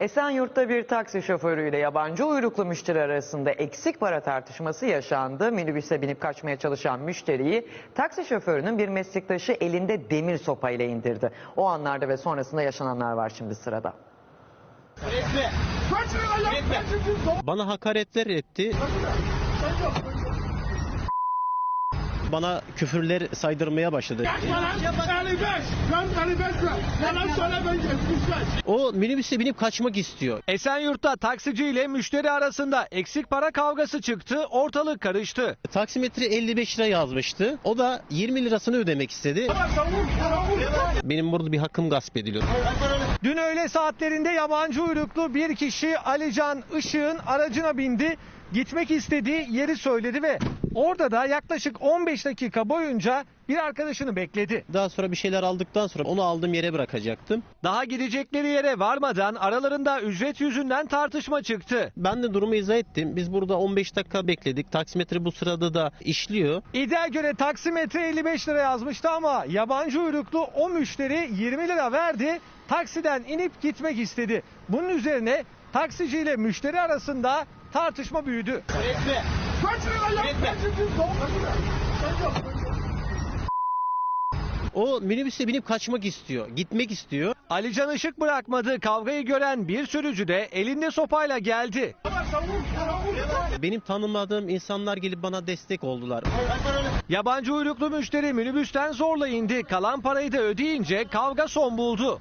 Esenyurt'ta bir taksi şoförüyle yabancı uyruklu müşteri arasında eksik para tartışması yaşandı. Minibüse binip kaçmaya çalışan müşteriyi taksi şoförünün bir meslektaşı elinde demir sopayla indirdi. O anlarda ve sonrasında yaşananlar var şimdi sırada. Bana hakaretler etti. Bana küfürler saydırmaya başladı. O minibüse binip kaçmak istiyor. Esenyurt'ta taksici ile müşteri arasında eksik para kavgası çıktı, ortalık karıştı. Taksimetre 55 lira yazmıştı. O da 20 lirasını ödemek istedi. Benim burada bir hakkım gasp ediliyor. Dün öğle saatlerinde yabancı uyruklu bir kişi Alican Işık'ın aracına bindi. Gitmek istediği yeri söyledi ve orada da yaklaşık 15 dakika boyunca bir arkadaşını bekledi. Daha sonra bir şeyler aldıktan sonra onu aldığım yere bırakacaktım. Daha gidecekleri yere varmadan aralarında ücret yüzünden tartışma çıktı. Ben de durumu izah ettim. Biz burada 15 dakika bekledik. Taksimetre bu sırada da işliyor. İddiaya göre taksimetre 55 lira yazmıştı ama yabancı uyruklu o müşteri 20 lira verdi. Taksiden inip gitmek istedi. Bunun üzerine taksici ile müşteri arasında tartışma büyüdü. O minibüse binip kaçmak istiyor. Gitmek istiyor. Alican Işık bırakmadı. Kavgayı gören bir sürücü de elinde sopayla geldi. Benim tanımadığım insanlar gelip bana destek oldular. Yabancı uyruklu müşteri minibüsten zorla indi. Kalan parayı da ödeyince kavga son buldu.